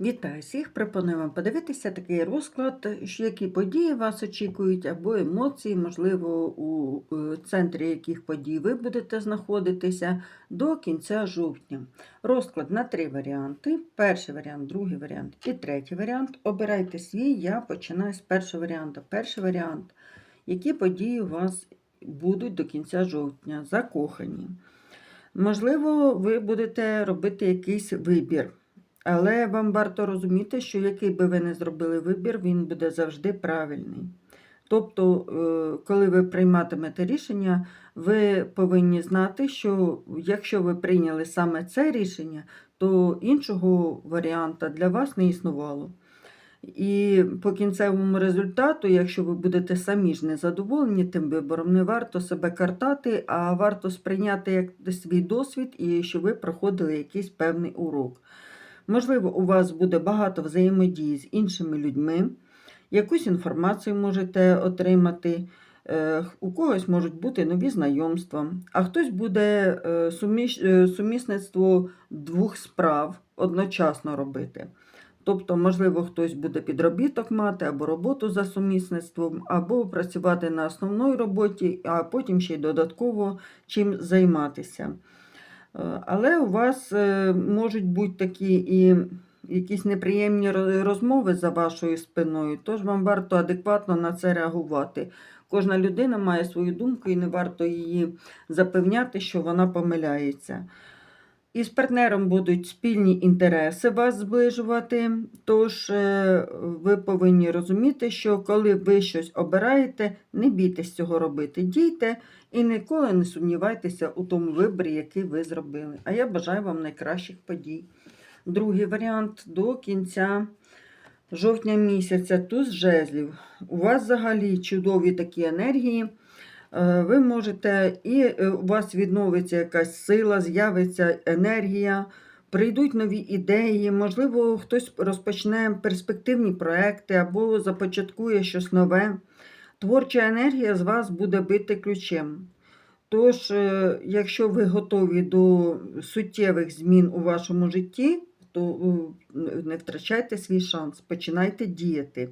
Вітаю всіх! Пропоную вам подивитися такий розклад, які події вас очікують, або емоції, можливо, у е, центрі яких подій ви будете знаходитися до кінця жовтня. Розклад на три варіанти: перший варіант, другий варіант і третій варіант. Обирайте свій, я починаю з першого варіанту. Перший варіант, які події у вас будуть до кінця жовтня, закохані. Можливо, ви будете робити якийсь вибір. Але вам варто розуміти, що який би ви не зробили вибір, він буде завжди правильний. Тобто, е, коли ви прийматимете рішення, ви повинні знати, що якщо ви прийняли саме це рішення, то іншого варіанта для вас не існувало. І по кінцевому результату, якщо ви будете самі ж незадоволені тим вибором, не варто себе картати, а варто сприйняти як свій досвід і що ви проходили якийсь певний урок. Можливо, у вас буде багато взаємодії з іншими людьми, якусь інформацію можете отримати, е, у когось можуть бути нові знайомства, а хтось буде е, е, сумісництво двох справ одночасно робити. Тобто, можливо, хтось буде підробіток мати або роботу за сумісництвом, або працювати на основній роботі, а потім ще й додатково чим займатися. Е, Але у вас е, можуть бути такі і якісь неприємні розмови за вашою спиною, тож вам варто адекватно на це реагувати. Кожна людина має свою думку і не варто її запевняти, що вона помиляється. І з партнером будуть спільні інтереси вас зближувати. Тож е, ви повинні розуміти, що коли ви щось обираєте, не бійтесь цього робити. Дійте і ніколи не сумнівайтеся у тому виборі, який ви зробили. А я бажаю вам найкращих подій. Другий варіант до кінця жовтня місяця, туз жезлів. У вас взагалі чудові такі енергії. Е, Ви можете, і е, у вас відновиться якась сила, з'явиться енергія, прийдуть нові ідеї, можливо, хтось розпочне перспективні проекти або започаткує щось нове. Творча енергія з вас буде бити ключем. Тож, е, якщо ви готові до суттєвих змін у вашому житті, то не втрачайте свій шанс, починайте діяти.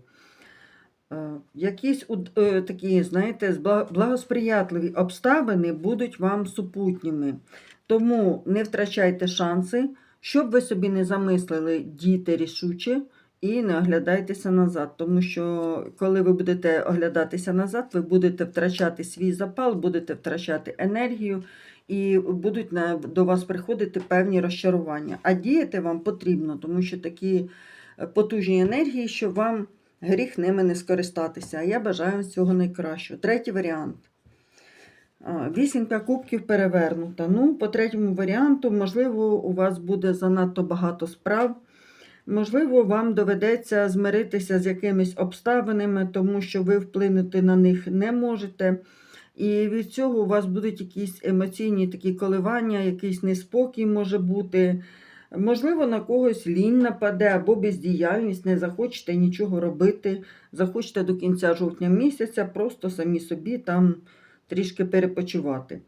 Е, Якісь е, такі, знаєте, благосприятливі обставини будуть вам супутніми. Тому не втрачайте шанси, щоб ви собі не замислили, дійте рішуче і не оглядайтеся назад. Тому що, коли ви будете оглядатися назад, ви будете втрачати свій запал, будете втрачати енергію і будуть до вас приходити певні розчарування. А діяти вам потрібно, тому що такі потужні енергії, що вам гріх ними не скористатися. Я бажаю всього найкращого. Третій варіант. Вісімка кубків перевернута. Ну, по третьому варіанту, можливо, у вас буде занадто багато справ. Можливо, вам доведеться змиритися з якимись обставинами, тому що ви вплинути на них не можете. І від цього у вас будуть якісь емоційні такі коливання, якийсь неспокій може бути. Можливо, на когось лінь нападе або бездіяльність, не захочете нічого робити, захочете до кінця жовтня місяця просто самі собі там трішки перепочивати.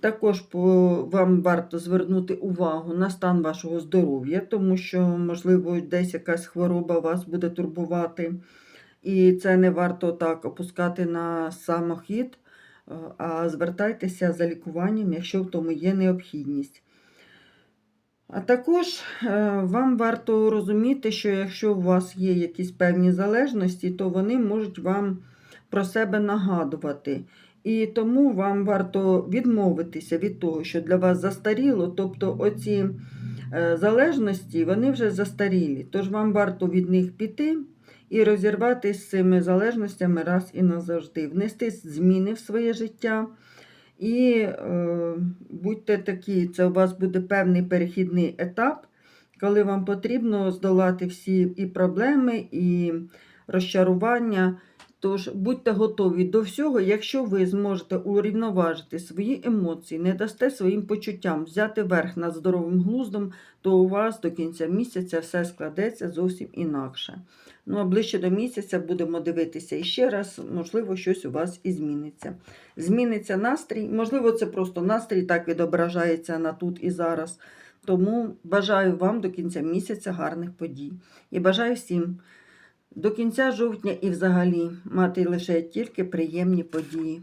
Також вам варто звернути увагу на стан вашого здоров'я, тому що, можливо, десь якась хвороба вас буде турбувати. І це не варто так опускати на самохід, а звертайтеся за лікуванням, якщо в тому є необхідність. А також е, вам варто розуміти, що якщо у вас є якісь певні залежності, то вони можуть вам про себе нагадувати. І тому вам варто відмовитися від того, що для вас застаріло, тобто оці е, залежності, вони вже застарілі. Тож вам варто від них піти і розірвати з цими залежностями раз і назавжди, внести зміни в своє життя. І е, будьте такі, це у вас буде певний перехідний етап, коли вам потрібно здолати всі і проблеми, і розчарування. Тож будьте готові до всього, якщо ви зможете урівноважити свої емоції, не дасте своїм почуттям взяти верх над здоровим глуздом, то у вас до кінця місяця все складеться зовсім інакше. Ну, а ближче до місяця будемо дивитися іще раз, можливо, щось у вас і зміниться. Зміниться настрій, можливо, це просто настрій так відображається на тут і зараз. Тому бажаю вам до кінця місяця гарних подій. І бажаю всім до кінця жовтня і взагалі мати лише тільки приємні події.